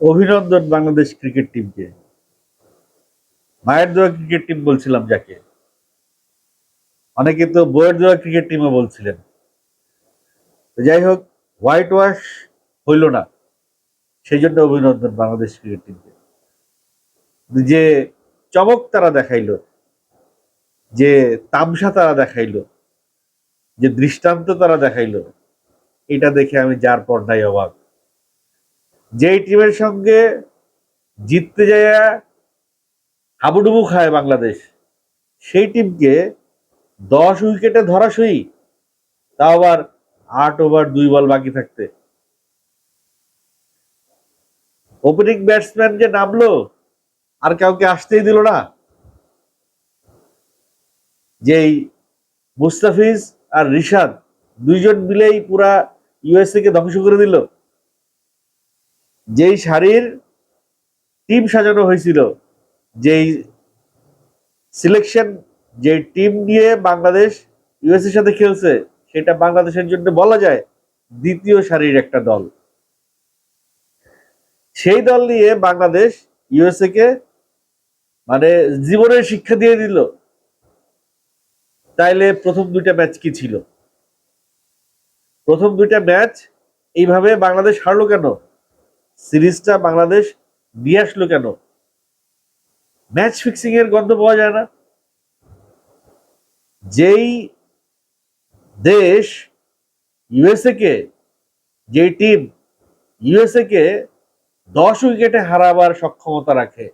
অভিনন্দন বাংলাদেশ ক্রিকেট টিমকে। মায়ের দোয়া ক্রিকেট টিম বলছিলাম যাকে। অনেকে তো বইয়ের দোয়া ক্রিকেট টিমও বলছিলেন। যাই হোক হোয়াইট ওয়াশ হইল না। সেই জন্য অভিনন্দন বাংলাদেশ ক্রিকেট টিমকে। যে চমক তারা দেখাইলো, যে তামসা তারা দেখাইলো, যে দৃষ্টান্ত তারা দেখাইলো, এটা দেখে আমি যার পর নাই অবাক। যেই টিমের সঙ্গে জিততে যায় হাবুডুবু খায় বাংলাদেশ, সেই টিমকে দশ উইকেটে ধরাশই তাও আবার আট ওভার দুই বল বাকি থাকতে। ওপেনিং ব্যাটসম্যান যে নামলো, আর কাউকে আসতেই দিল না। যেই মুস্তাফিজ আর রিশাদ, দুইজন মিলেই পুরা ইউএসএ কে ধ্বংস করে দিল। যেই শাড়ির টিম সাজানো হয়েছিল, যেই সিলেকশন যে টিম নিয়ে বাংলাদেশ ইউএসএর সাথে খেলছে, সেটা বাংলাদেশের জন্য বলা যায় দ্বিতীয় সারির একটা দল। সেই দল নিয়ে বাংলাদেশ ইউএসএ কে মানে জীবনের শিক্ষা দিয়ে দিল। তাইলে প্রথম দুইটা ম্যাচ কি ছিল? প্রথম দুইটা ম্যাচ এইভাবে বাংলাদেশ হারলো কেন? সিরিজটা বাংলাদেশ দিয়ে আসলো কেন? ম্যাচ ফিক্সিং এর গন্ধ পাওয়া যায় না। যেই দেশ ইউএসএ কে, যেই টিম ইউএসএ কে দশ উইকেটে হারাবার সক্ষমতা রাখে,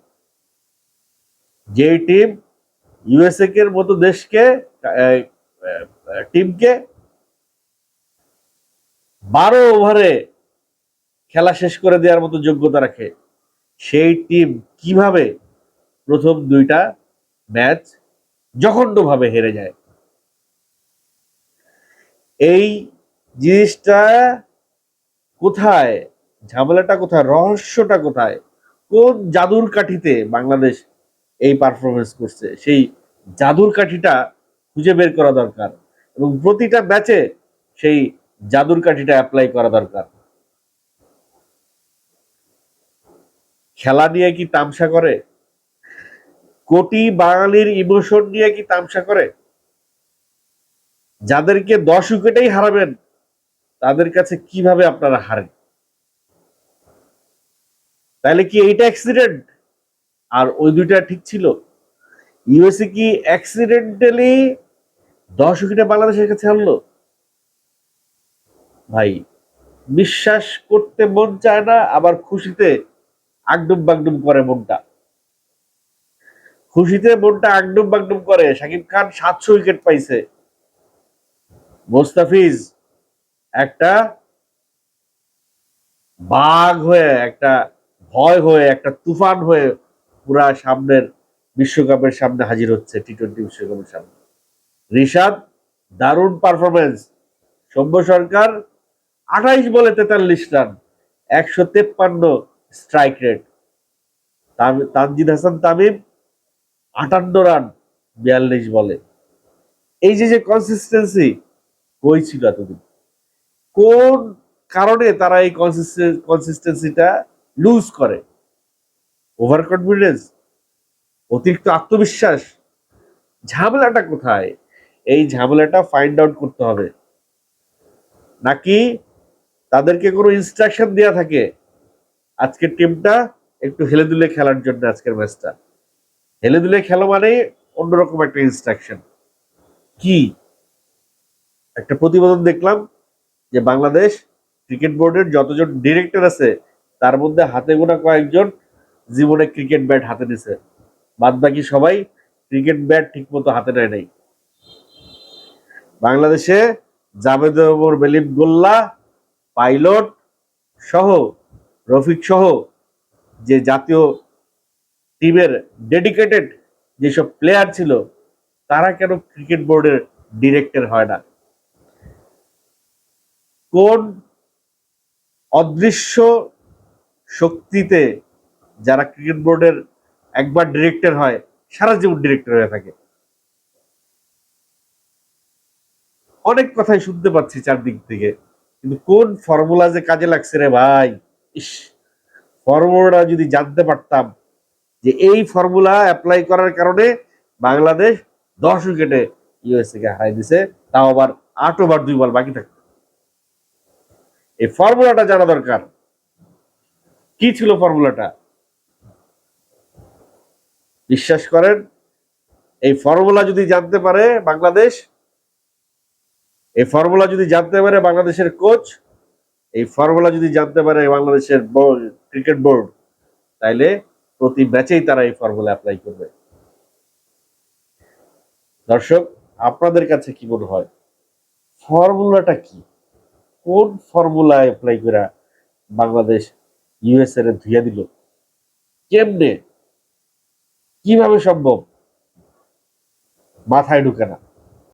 যেই টিম ইউএসএ কে মতো দেশকে টিমকে বারো ওভারে খেলা শেষ করে দেওয়ার মতো যোগ্যতা রাখে। সেই টিম কীভাবে প্রথম দুইটা ম্যাচ জঘন্যভাবে হেরে যায়? এই জিনিসটা কোথায়? ঝামেলাটা কোথায়? রহস্যটা কোথায়? কোন জাদুর কাঠিতে বাংলাদেশ এই পারফরমেন্স করছে? সেই জাদুর কাঠিটা খুঁজে বের করা দরকার এবং প্রতিটা ম্যাচে সেই জাদুর কাঠিটা অ্যাপ্লাই করা দরকার। খেলা নিয়ে কি তামসা করে? কোটি বাঙালির ইমোশন নিয়ে কি তামসা করে? যাদেরকে দশ উইকেটেই হারাবেন, তাদের কাছে কীভাবে আপনারা হারেন? তাহলে কি এইটা অ্যাক্সিডেন্ট আর ওই দুইটা ঠিক ছিল? ইউএসএ কি অ্যাক্সিডেন্টালি দশ উইকেটে বাংলাদেশের কাছে হারলো? ভাই, বিশ্বাস করতে মন চায় না, আবার খুশিতে আগডুম বাগডুম করে মনটা খুশিতে মনটা আগডুম বাগডুম করে, শাকিব খান সাতশো উইকেট পাইছে। মোস্তাফিজ একটা বাঘ হয়ে, একটা ভয় হয়ে, একটা তুফান হয়ে পুরা সামনের বিশ্বকাপের সামনে হাজির হচ্ছে টি টোয়েন্টি বিশ্বকাপের সামনে। রিশাদ, দারুণ পারফরমেন্স সৌম্য সরকার আঠাইশ বলে তেতাল্লিশ রান, একশো তেপ্পান্ন স্ট্রাইক রেট। তানজিদ হাসান তামিম আটান্ন রান বিয়াল্লিশ বলে। এই যে যে কনসিস্টেন্সি কই ছিল এতদিন? কোন কারণে তারা এই কনসিস্টেন্সিটা লুজ করে? ওভার কনফিডেন্স অতিরিক্ত আত্মবিশ্বাস? ঝামেলাটা কোথায়? এই ঝামেলাটা ফাইন্ড আউট করতে হবে। নাকি তাদেরকে কোনো ইনস্ট্রাকশন দেওয়া থাকে? আজকের টিমটা একটু হেলে দুলে খেলার জন্য আজকের ম্যাচটা হেলে দুলে খেলো মানে অন্যরকম একটা ইনস্ট্রাকশন কি? একটা প্রতিবেদন দেখলাম যে বাংলাদেশ ক্রিকেট বোর্ডের যতজন ডিরেক্টর আছে, তার মধ্যে হাতে গোনা কয়েকজন জীবনে ক্রিকেট ব্যাট হাতে নিছে। বাদ বাকি সবাই ক্রিকেট ব্যাট ঠিক মতো হাতে নেয় নাই। বাংলাদেশে জাভেদ বেলিম গোল্লা, পাইলট সহ রফিক সহ যে জাতীয় টিমের ডেডিকেটেড যেসব প্লেয়ার ছিল, তারা কেন ক্রিকেট বোর্ডের ডিরেক্টর হয় না? কোন অদৃশ্য শক্তিতে যারা ক্রিকেট বোর্ডের একবার ডিরেক্টর হয়, সারা জীবন ডিরেক্টর হয়ে থাকে? অনেক কথাই শুনতে পাচ্ছি চারদিক থেকে, কিন্তু কোন ফর্মুলা যে কাজে লাগছে রে ভাই? ফর্মুলাটা যদি জানতে পারতাম যে এই ফর্মুলা অ্যাপ্লাই করার কারণে বাংলাদেশ দশ উইকেটে ইউএসএ কে হারাই দিছে, তাও আবার আট ওভার দুই বল বাকি থাকতো এই ফর্মুলাটা জানা দরকার। কি ছিল ফর্মুলাটা? বিশ্বাস করেন, এই ফর্মুলা যদি জানতে পারে বাংলাদেশ, এই ফর্মুলা যদি জানতে পারে বাংলাদেশের কোচ এই ফর্মুলা যদি জানতে পারে বাংলাদেশের ক্রিকেট বোর্ড, তাইলে প্রতি ম্যাচেই তারা এই ফর্মুলা অ্যাপ্লাই করবে। দর্শক, আপনাদের কাছে কি মনে হয়? ফর্মুলাটা কি? কোন ফর্মুলা অ্যাপ্লাই করে বাংলাদেশ ইউএসএ এর ধুইয়া দিল? কেমনে? কীভাবে সম্ভব? মাথায় ঢুকে না।